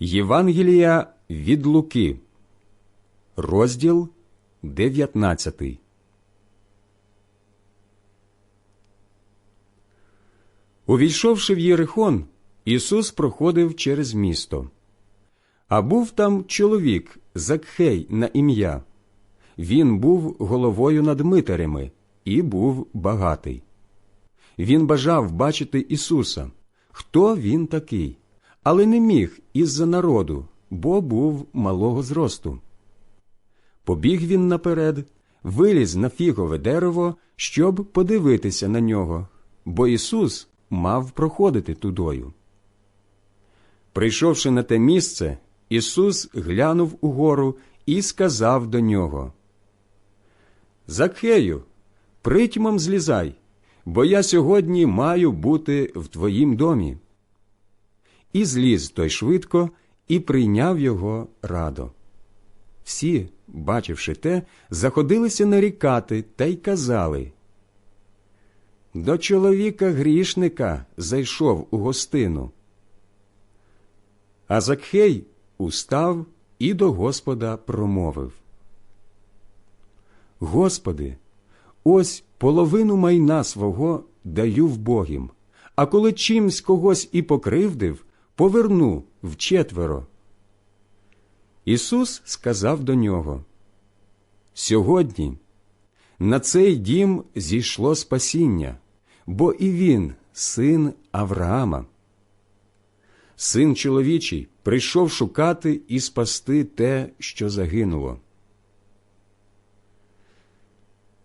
Євангелія від Луки, розділ 19. Увійшовши в Єрихон, Ісус проходив через місто. А був там чоловік Закхей на ім'я. Він був головою над митарями і був багатий. Він бажав бачити Ісуса, хто він такий, але не міг із-за народу, бо був малого зросту. Побіг він наперед, виліз на фігове дерево, щоб подивитися на нього, бо Ісус мав проходити тудою. Прийшовши на те місце, Ісус глянув угору і сказав до нього Закхею, притьмом злізай, бо я сьогодні маю бути в твоїм домі. І зліз той швидко і прийняв його радо. Всі, бачивши те, заходилися нарікати та й казали До чоловіка грішника зайшов у гостину. А Закхей устав і до Господа промовив Господи, ось половину майна свого даю в Богім, а коли чимсь когось і покривдив, поверну вчетверо. Ісус сказав до нього Сьогодні на цей дім зійшло спасіння, бо і він син Авраама. Син чоловічий прийшов шукати і спасти те, що загинуло.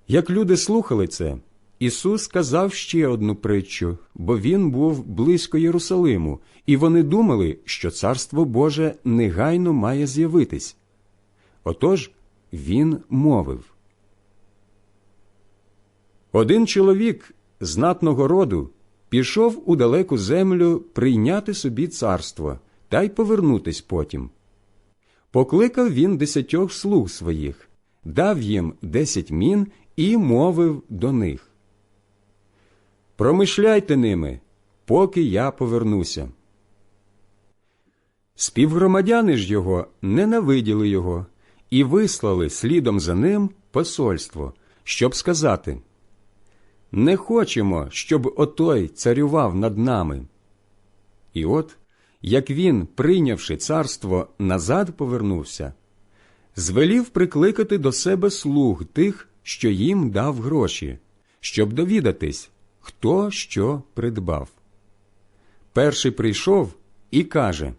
Як люди слухали це, Ісус сказав ще одну притчу, бо Він був близько Єрусалиму, і вони думали, що Царство Боже негайно має з'явитись. Отож Він мовив. Один чоловік знатного роду пішов у далеку землю прийняти собі царство та й повернутись потім. Покликав він десятьох слуг своїх, дав їм десять мін і мовив до них Промишляйте ними, поки я повернуся. Співгромадяни ж його ненавиділи його і вислали слідом за ним посольство, щоб сказати Не хочемо, щоб отой царював над нами. І от, як він, прийнявши царство, назад повернувся, звелів прикликати до себе слуг тих, що їм дав гроші, щоб довідатись, хто що придбав. Перший прийшов і каже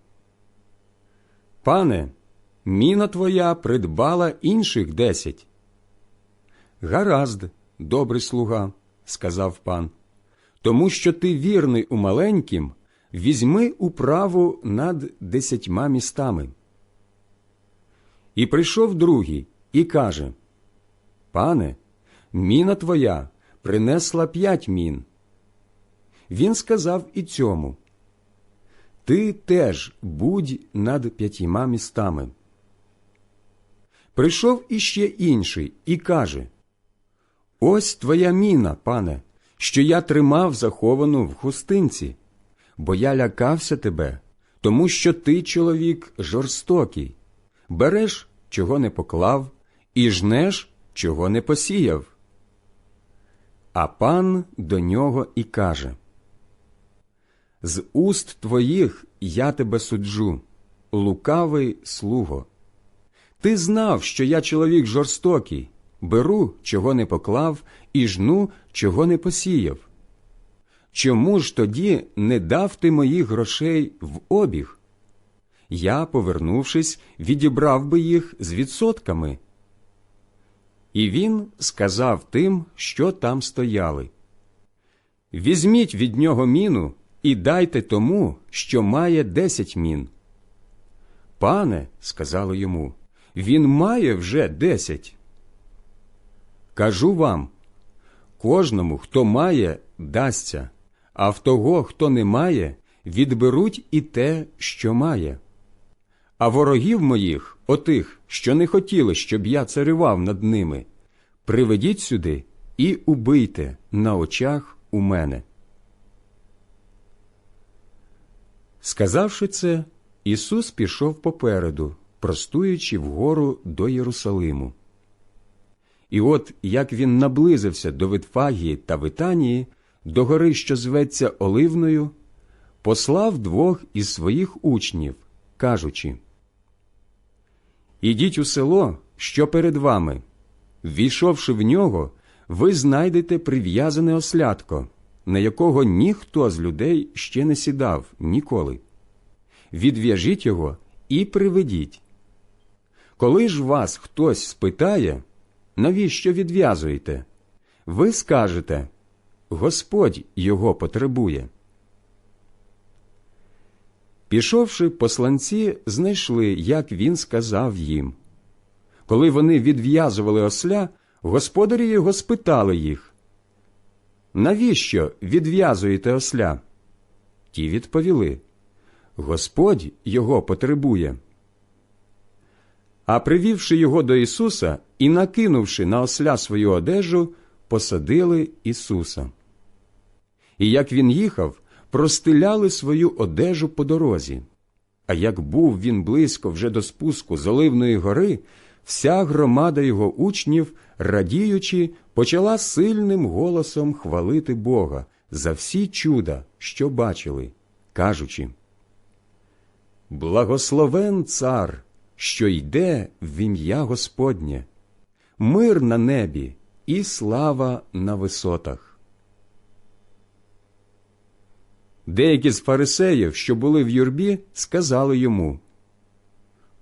Пане, міна твоя придбала інших десять. Гаразд, добрий слуга, сказав пан, тому що ти вірний у маленькім, візьми управу над десятьма містами. І прийшов другий і каже Пане, міна твоя принесла п'ять мін. Він сказав і цьому Ти теж будь над п'ятьма містами. Прийшов іще інший і каже Ось твоя міна, пане, що я тримав заховану в хустинці, бо я лякався тебе, тому що ти, чоловік, жорстокий, береш, чого не поклав, і жнеш, чого не посіяв. А пан до нього і каже З уст твоїх я тебе суджу, лукавий слуго. Ти знав, що я чоловік жорстокий, беру, чого не поклав, і жну, чого не посіяв. Чому ж тоді не дав ти моїх грошей в обіг? Я, повернувшись, відібрав би їх з відсотками. І він сказав тим, що там стояли Візьміть від нього міну і дайте тому, що має десять мін. Пане, сказали йому, він має вже десять. Кажу вам кожному, хто має, дасться, а в того, хто не має, відберуть і те, що має. А ворогів моїх, отих, що не хотіли, щоб я царював над ними, приведіть сюди і убийте на очах у мене. Сказавши це, Ісус пішов попереду, простуючи вгору до Єрусалиму. І от як він наблизився до Витфагії та Витанії, до гори, що зветься Оливною, послав двох із своїх учнів, кажучи Ідіть у село, що перед вами. Ввійшовши в нього, ви знайдете прив'язане ослядко, на якого ніхто з людей ще не сідав ніколи. Відв'яжіть його і приведіть. Коли ж вас хтось спитає, навіщо відв'язуєте? Ви скажете Господь його потребує. Пішовши, посланці знайшли, як він сказав їм. Коли вони відв'язували осля, господарі його спитали їх Навіщо відв'язуєте осля? Ті відповіли Господь його потребує. А привівши його до Ісуса і накинувши на осля свою одежу, посадили Ісуса. І як він їхав, простиляли свою одежу по дорозі. А як був він близько вже до спуску з Оливної гори, вся громада його учнів, радіючи, почала сильним голосом хвалити Бога за всі чуда, що бачили, кажучи Благословен цар, що йде в ім'я Господнє, мир на небі і слава на висотах. Деякі з фарисеїв, що були в юрбі, сказали йому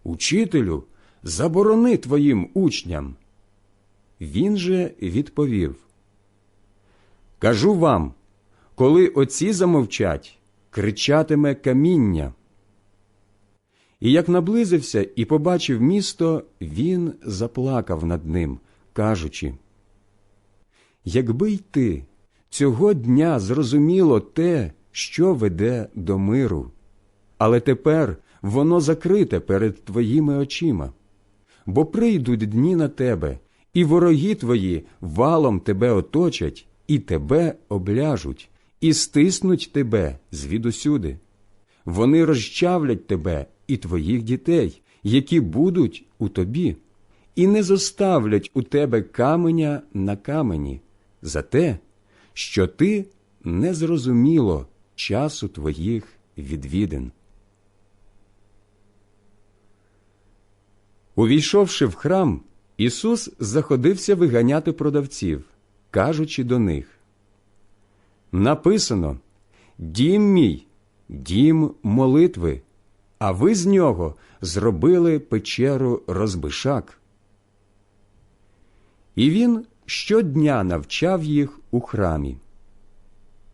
Учителю, заборони твоїм учням. Він же відповів Кажу вам, коли оці замовчать, кричатиме каміння. І як наблизився і побачив місто, він заплакав над ним, кажучи Якби й ти цього дня зрозуміло те, що веде до миру, але тепер воно закрите перед твоїми очима, бо прийдуть дні на тебе, і вороги твої валом тебе оточать, і тебе обляжуть, і стиснуть тебе звідусюди. Вони розчавлять тебе і твоїх дітей, які будуть у тобі, і не зоставлять у тебе каменя на камені за те, що ти не зрозуміло часу твоїх відвідин. Увійшовши в храм, Ісус заходився виганяти продавців, кажучи до них Написано Дім мій, дім молитви, а ви з нього зробили печеру розбишак. І він щодня навчав їх у храмі.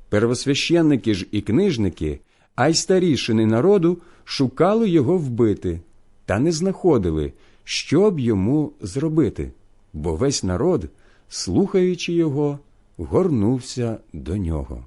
Первосвященники ж і книжники, а й старішини народу шукали його вбити, та не знаходили, що б йому зробити, бо весь народ, слухаючи його, горнувся до нього.